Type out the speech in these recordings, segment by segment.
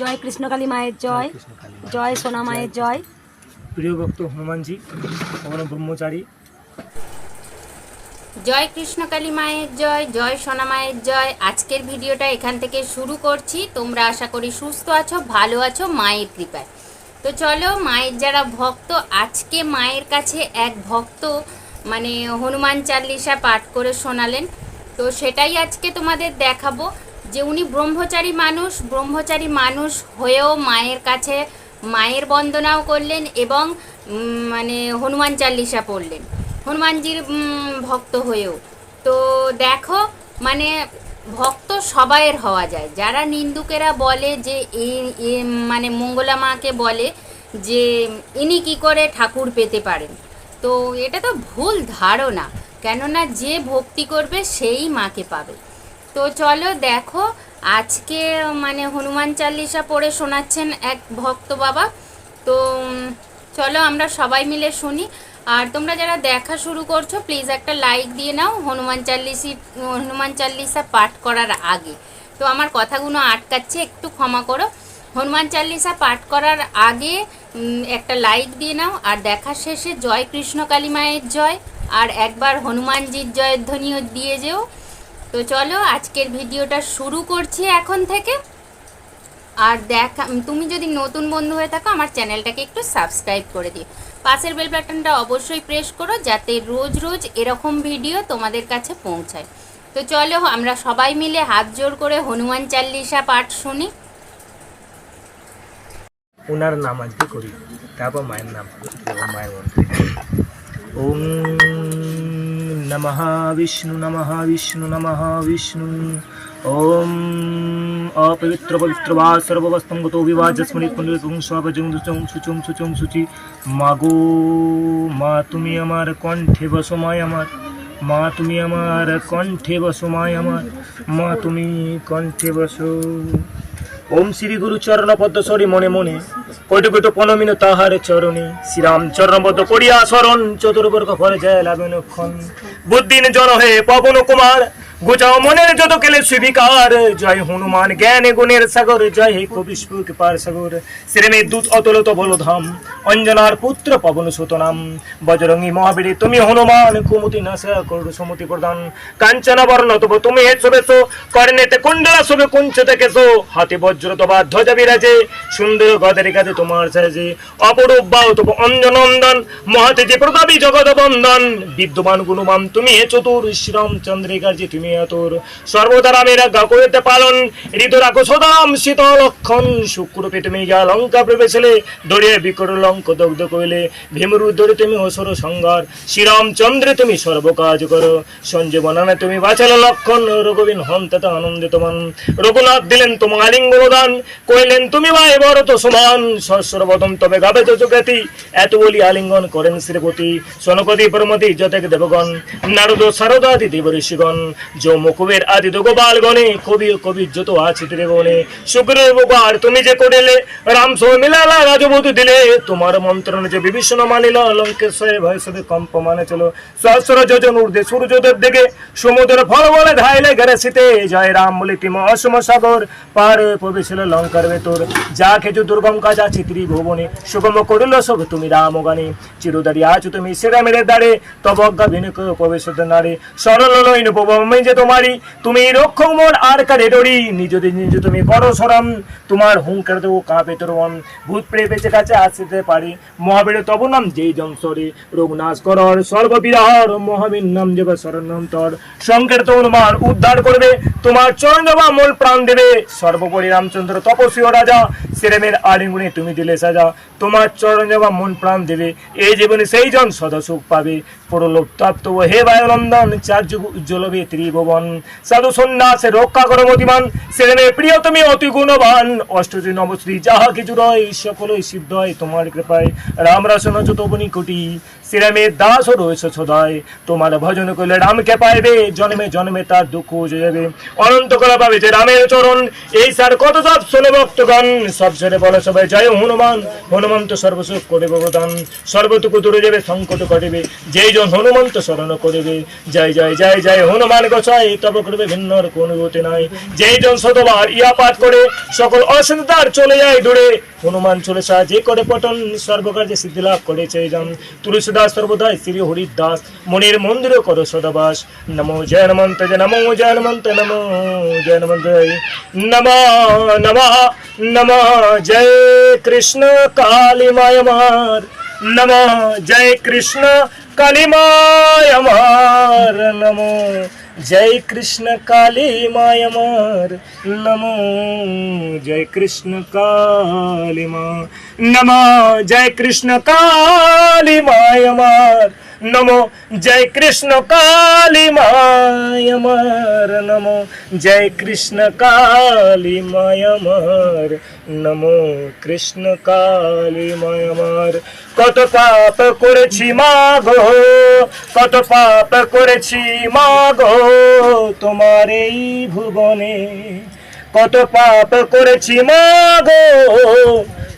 জয় কৃষ্ণকালী মায়ের জয় জয় সোনা মায়ের জয়। প্রিয় ভক্ত হনুমানজি কখনো ব্রহ্মচারী। জয় কৃষ্ণকালী মায়ের জয় জয় সোনা মায়ের জয়। আজকের ভিডিওটা এখান থেকে শুরু করছি। তোমরা আশা করি সুস্থ আছো ভালো আছো মায়ের কৃপায়। তো চলো মায়ের যারা ভক্ত আজকে মায়ের কাছে এক ভক্ত মানে হনুমান চাল্লিশা পাঠ করে শোনালেন। তো সেটাই আজকে তোমাদের দেখাবো। যে উনি ব্রহ্মচারী মানুষ ব্রহ্মচারী মানুষ হয়েও মায়ের কাছে মায়ের বন্দনাও করলেন এবং মানে হনুমান চাল্লিশা পড়লেন। হনুমানজির ভক্ত হয়েও। তো দেখো মানে ভক্ত সবাইয়ের হওয়া যায়। যারা নিন্দুকেরা বলে যে এই- মানে মঙ্গলা মাকে বলে যে ইনি কি করে ঠাকুর পেতে পারেন। তো এটা তো ভুল ধারণা। কেননা যে ভক্তি করবে, সেই মাকে পাবে। তো চলো দেখো, আজকে মানে হনুমান চাল্লিশা পড়ে শোনাচ্ছেন এক ভক্ত বাবা। তো চলো আমরা সবাই মিলে শুনি। আর তোমরা যারা দেখা শুরু করছ প্লিজ একটা লাইক দিয়ে নাও হনুমান চাল্লিশি হনুমান চাল্লিশা পাঠ করার আগে। তো আমার কথাগুলো আটকাচ্ছে, একটু ক্ষমা করো। হনুমান চাল্লিশা পাঠ করার আগে একটা লাইক দিয়ে নাও। আর দেখা শেষে জয় কৃষ্ণ কালী মায়ের জয়। আর একবার হনুমানজির জয়ধ্বনিও দিয়ে যেও। তো চলো, আজকের ভিডিওটা শুরু করছি এখন থেকে। আর দেখা, তুমি যদি নতুন বন্ধু হয়ে থাকো, আমার চ্যানেলটাকে একটু সাবস্ক্রাইব করে দিও। পাশের বেল বাটনটা অবশ্যই প্রেস করো, যাতে রোজ রোজ এরকম ভিডিও তোমাদের কাছে পৌঁছায়। তো চলো, আমরা সবাই মিলে হাত জোর করে হনুমান চাল্লিশা পাঠ শুনি। ওনার নাম আজকে করি। তারপর মায়ের নাম। মায়ের মন্ত্রে। ওম নমঃ বিষ্ণু নমঃ বিষ্ণু নমঃ বিষ্ণু ওম অপবিত্র পবিত্র বা সর্ববস্তম গত বিবাজস্মনি পুণ্ডিতং স্বভজং দুচং সুচং সুচং সুচি মাগো মা তুমি আমার কণ্ঠে বসময় আমার মা তুমি আমার কণ্ঠে বসময় আমার মা তুমি কণ্ঠে বসো ওম শ্রী গুরু চরণ পদ্ম সরি মনে মনে কোটি কোটি পনমিন তাহার চরণে। শ্রীরাম চরণ পদ্ম করিয়া শরণ, চতুর্বর্গ ফলে যায় লাগেন বুদ্ধিন জন হে পবন কুমার গুজাও মনের যত কেলে সুবিকার জয় হনুমান জ্ঞানে গুণের সাগর, জয় হে কবি স্ফুক পার সাগর। শ্রেমে দূত অতলত বলধাম অঞ্জনার পুত্র পবন সুতনাম। বজরঙ্গী মহাবীরে তুমি হনুমান কুমতি নাশা করু সমতি প্রদান। কাঞ্চন বর্ণ তব তুমি হে শুভেছো কর্ণেতে কুণ্ডলা শুভে কুঞ্চতে কেশো। হাতে বজ্র তবা ধ্বজা বিরাজে, সুন্দর গদের কাজে তোমার সাজে। অপরূপ বাউ তব অঞ্জনন্দন মহাতেজে প্রতাপী জগৎ বন্দন বিদ্যমান গুণবান তুমি হে চতুর শ্রীরামচন্দ্রিকার যে তুমি করিতে পালন ঋতু রাখো সদাম তুমি গা লঙ্কা প্রবেশলে দড়িয়ে বিকট লঙ্ক দগ্ধ কইলে তুমি অসুর সংঘার শ্রীরামচন্দ্রে তুমি সর্বকাজ করো। তুমি লক্ষণ আনন্দিত মন রঘুনাথ দিলেন তোমার আলিঙ্গন দান কইলেন তুমি ভাই বড় তো সমান সর্বতম তবে গাবে তো চোখেতি এত বলি আলিঙ্গন করেন শ্রীপতি। সনকতি প্রমতি যতেক দেবগণ, নারদ সারদাদি দেব ঋষিগণ যো মুকুবের আদি গোপাল গণে কবি কবি যত আছে ত্রিগণে সুগ্রীব আর তুমি যে করিলে রাম সহ মিলালা রাজবধূ দিলে তোমার মন্ত্রণ যে বিভীষণ মানিল লঙ্কেশ্বরে ভয় সবে কম্প মানে চলো সহস্র যোজন ঊর্ধ্বে সূর্যদেব দিকে সমুদ্র ফল বলে ধাইলে ঘরে শীতে জয় রাম বলে তিম অসম সাগর পার প্রবেশিল লঙ্কার ভেতর যা খেজু দুর্গম কাজ আছে ত্রিভুবনে সুগম করিল সব তুমি রাম গানে চিরদারি আছো তুমি শ্রীরামের দ্বারে তব অজ্ঞা ভিনুক প্রবেশ নারে সরল নইন উপবমে যে তোমারি তুমি রক্ষক মোর আর কারে ডরি? নিজ নিজ তুমি করো সরম। তোমার হুঙ্কার দেবো, কাঁপে মন। ভূত প্রে বেঁচে কাছে আসতে পারি। মহাবীর, তব নাম যেই জংসরে রোগনাশ করর। সর্ববিরাহর মহাবীর নাম দেব শরণন্তর। সংকের তোমার উদ্ধার করবে। তোমার চরণ দেবা মূল প্রাণ দেবে। সর্বোপরি রামচন্দ্র তপস্বী রাজা। শ্রীরামের আলিঙ্গুনে তুমি দিলে সাজা। তোমার চরণ দেবা মন প্রাণ দেবে। এই জীবনে সেই জন সদা সুখ পাবে। পরলোক তপ্ত হে বায়ুনন্দন চার যুগ উজ্জ্বলবে ত্রিভুবন সাধু সন্ন্যাসে রক্ষা করো মতিমান। সেখানে প্রিয় তুমি অতি গুণবান। অষ্টশ্রী নবশ্রী যাহা কিছু রয়, সকলই সিদ্ধ হয় তোমার কৃপায়। রাম রাসন যত কোটি। শ্রীরামের দাস রয়েছে সদায়। তোমার ভজন করলে রামকে পাইবে? জন্মে জন্মে তার দুঃখ উজে যাবে অনন্ত কলা পাবে যে রামের চরণ। এই স্যার কত সব শোনে ভক্তগণ। সব ছেড়ে বলে সবাই, জয় হনুমান। হনুমন্ত সর্বসুখ করিবে প্রদান। সর্বটুকু দূরে যাবে, সংকট করিবে যেই জন হনুমন্ত স্মরণ করিবে, জয় জয় জয় জয়। হনুমান গোসাই, তব করবে ভিন্নর কোন গতি নাই। যেই জন শতবার ইয়া পাঠ করে, সকল অসুবিধার চলে যায় দূরে। হনুমান চলে যে করে পটন সর্বকার্যে সিদ্ধি লাভ করেছে জন। তুলসীদাস সর্বদাই শ্রী হরিদাস, মনির মন্দিরে কর সদাবাস। নমো জয় হনুমন্ত জয় নমো জয় হনুমন্ত নমো জয়। হনুমন্ত নম নম নম, জয় কৃষ্ণ কালী মায়মার নম, জয় কৃষ্ণ কালী মায়মার নমো জয় কৃষ্ণ কালী মায়ামার নমো জয় কৃষ্ণ কালী মা নম জয় কৃষ্ণ কালী মায় মার। নমো। জয় কৃষ্ণ কালী মায় নমো। জয় কৃষ্ণ কালী মায় নমো। কৃষ্ণ কালী মায় কত পাপ করেছি মা গো, কত পাপ করেছি মা গো, তোমার এই ভুবনে। কত পাপ করেছি মা গো,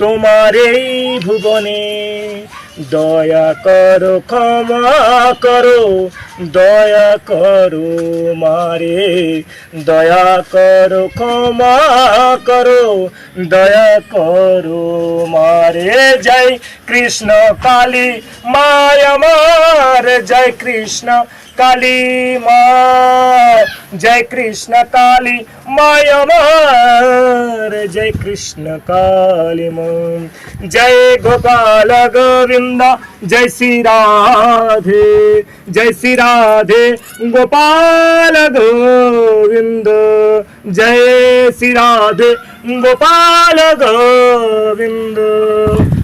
তোমার এই ভুবনে। দয়া করো ক্ষমা করো। দয়া করো মারে, দয়া করো, ক্ষমা করো, দয়া করো মারে। জয় কৃষ্ণ কালী মায় আমার, জয় কৃষ্ণ কালী মা জয় কৃষ্ণ কালী মায় আমার, জয় কৃষ্ণ কালী মা জয় গোপাল গোবিন্দ जय श्री राधे जय श्री राधे गोपाल गोविंद। जय श्री राधे गोपाल गोविंद।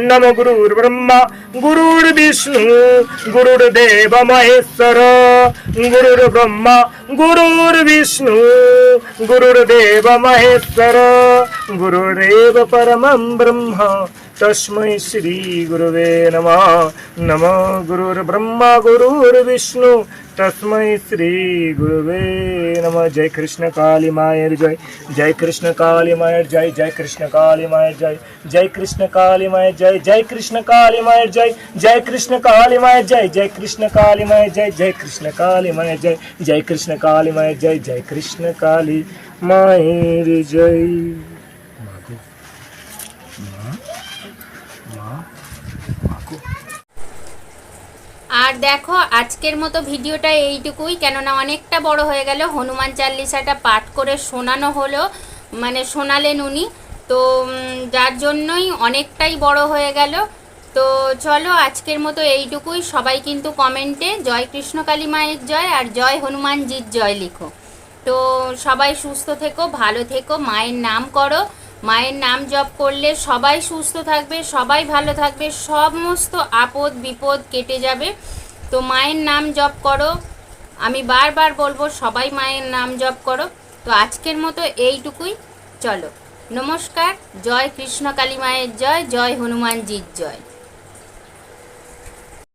নম গুরুর ব্রহ্মা গুরুর বিষ্ণু গুরুর দেব মহেশ্বর গুরুর ব্রহ্মা গুরুর বিষ্ণু গুরুর দেব মহেশ্বর গুরুরেব পরমম ব্রহ্ম तस्मै श्रीगुरुवे नमः नमो गुरुर्ब्रह्मा गुरुर्विष्णु तस्मै श्रीगुरुवे नमः जय कृष्ण काली मायर जय जय कृष्ण काली मायर जय जय कृष्ण काली मायर जय जय कृष्ण काली मायर জয় জয় কৃষ্ণ কালী মায়ের জয় জয় কৃষ্ণ কালী মায়ের জয় জয় কৃষ্ণ কালী মায়ের জয় জয় কৃষ্ণ কালী মায়ের জয় জয় কৃষ্ণ কালী মায়ের জয় জয় কৃষ্ণ কালী মায়ের জয়। আর দেখো আজকের মতো ভিডিওটা এইটুকুই কেননা অনেকটা বড় হয়ে গেল। হনুমান চাল্লিশাটা পাঠ করে শোনানো হলো মানে শোনালেন উনি। তো যার জন্যই অনেকটাই বড় হয়ে গেল। তো চলো, আজকের মতো এইটুকুই। সবাই কিন্তু কমেন্টে জয় কৃষ্ণকালী মায়ের জয় আর জয় হনুমানজির জয় লিখো। তো সবাই সুস্থ থেকো, ভালো থেকো, মায়ের নাম করো। মায়ের নাম জপ করলে সবাই সুস্থ থাকবে, সবাই ভালো থাকবে, সমস্ত আপদ বিপদ কেটে যাবে। তো মায়ের নাম জপ করো। আমি বারবার বলব, সবাই মায়ের নাম জপ করো। তো আজকের মতো এইটুকুই। চলো। নমস্কার জয় কৃষ্ণ কালী মায়ের জয় জয় হনুমানজির জয়।